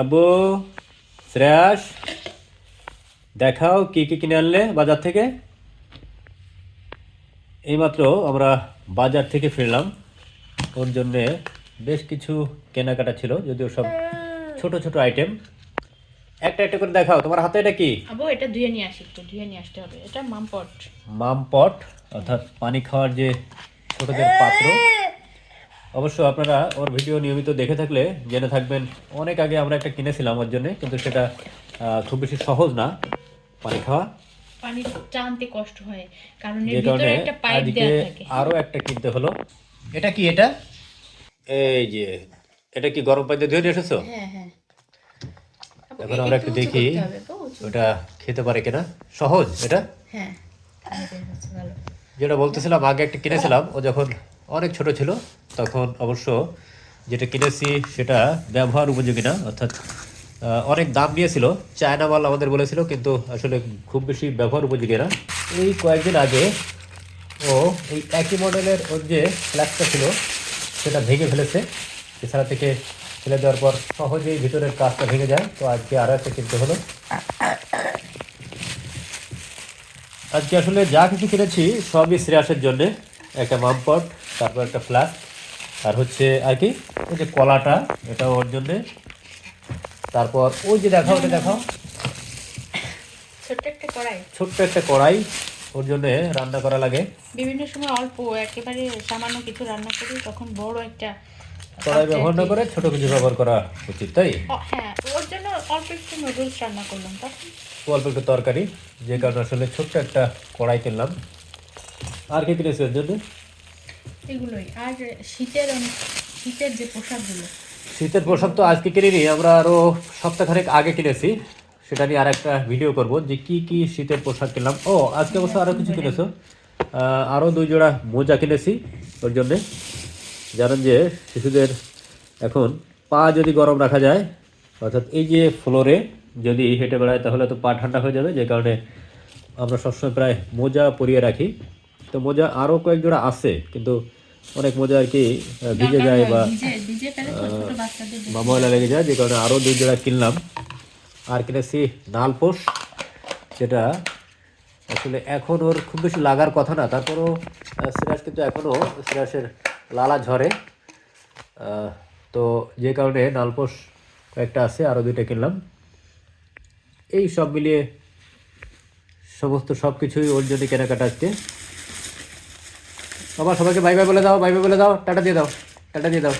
আবু শ্রেয়াস দেখাও কি কি কিনে আনলে বাজার থেকে? এইমাত্র আমরা বাজার থেকে ফিরলাম। ওর জন্যে বেশ কিছু কেনাকাটা ছিল যদিও সব ছোট ছোট আইটেম একটা একটা করে দেখাও তোমার হাতে এটা কি? আবু এটা ধুয়ে নিয়ে আসি একটু ধুয়ে নিয়ে আসতে হবে। এটা মামপট। মাম পট অর্থাৎ পানি খাওয়ার যে ছোটদের পাত্র। অবশ্য আপনারা ওর ভিডিও নিয়মিত দেখে থাকলে জেনে থাকবেন অনেক আগে আমরা একটা কিনেছিলাম ওর জন্য কিন্তু সেটা খুব বেশি সহজ না। পানি খাওয়া। পানি টানতে কষ্ট হয় কারণ এর ভিতরে একটা পাইপ দেওয়া থাকে। আরও একটা কিনতে হলো। এটা কি এটা? এই যে এটা কি গরম পানিতে ধুয়ে নিয়ে এসেছ? হ্যাঁ হ্যাঁ। এখন আমরা একটু দেখি। ওটা খেতে পারে কিনা। সহজ এটা? হ্যাঁ। যেটা বলতেছিলাম আগে একটা কিনেছিলাম ও যখন অনেক ছোট ছিল তখন অবশ্য যেটা কিনেছি সেটা ব্যবহার উপযোগী না, অর্থাৎ অনেক দাম নিয়েছিল। চায়না মাল আমাদের বলেছিল, কিন্তু আসলে খুব বেশি ব্যবহার উপযোগী না। এই কয়েকদিন আগে ও এই একই মডেলের ওর যে ফ্ল্যাগটা ছিল, সেটা ভেঙে ফেলেছে। এছাড়া থেকে ফেলে দেওয়ার পর সহজেই ভিতরের কাজটা ভেঙে যায়। তো আজকে আরও একটা কিনতে হলো। আজকে আসলে যা কিছু কিনেছি, সবই শ্রেয়াসের জন্যে। একটা মামপট, তারপর একটা ফ্লাস্ক আর হচ্ছে আর কি ওই যে কলাটা এটা ওর জন্যে। তারপর ওই যে দেখাও ওটা দেখাও। ছোট্ট একটা কড়াই। ছোট্ট একটা কড়াই ওর জন্য রান্না করা লাগে। বিভিন্ন সময় অল্প একেবারে সামান্য কিছু রান্না করি তখন বড় একটা কড়াই ব্যবহার না করে ছোট কিছু ব্যবহার করা উচিত তাই? হ্যাঁ ওর জন্য অল্প একটু নুডলস রান্না করলাম তখন। অল্প একটু তরকারি যে কারণে আসলে ছোট্ট একটা কড়াই কিনলাম। আর কি কিনেছি ওর জন্য? এগুলোই। আর শীতের শীতের যে পোশাকগুলো। শীতের পোশাক তো আজকে কিনিনি আমরা আরও সপ্তাহখানেক আগে কিনেছি। সেটা নিয়ে আর একটা ভিডিও করব যে কি কি শীতের পোশাক কিনলাম। ও আজকে অবশ্য আরও কিছু কিনেছো। আহ, আরও দুই জোড়া মোজা কিনেছি ওর জন্যে। জানেন যে শিশুদের এখন পা যদি গরম রাখা যায় অর্থাৎ এই যে ফ্লোরে যদি হেঁটে বেড়ায় তাহলে তো পা ঠান্ডা হয়ে যাবে। যে কারণে আমরা সবসময় প্রায় মোজা পরিয়ে রাখি। তো মোজা আরও কয়েক জোড়া আছে কিন্তু অনেক মজা আর কি ভিজে যায় বা বা ময়লা লেগে যায় যে কারণে আরও দুই জোড়া কিনলাম। আর কিনেছি নালপোষ যেটা আসলে এখন ওর খুব বেশি লাগার কথা না তারপরও সিরাজ কিন্তু এখনও সিরাজের লালা ঝরে। তো যে কারণে নালপোষ কয়েকটা আছে আরও দুইটা কিনলাম। এই সব মিলিয়ে সমস্ত সব কিছুই ওর জন্য কেনাকাটা আজকে। আবার সবাইকে বাই বাই বলে দাও বাই বাই বলে দাও, টাটা দিয়ে দাও, টাটা দিয়ে দাও।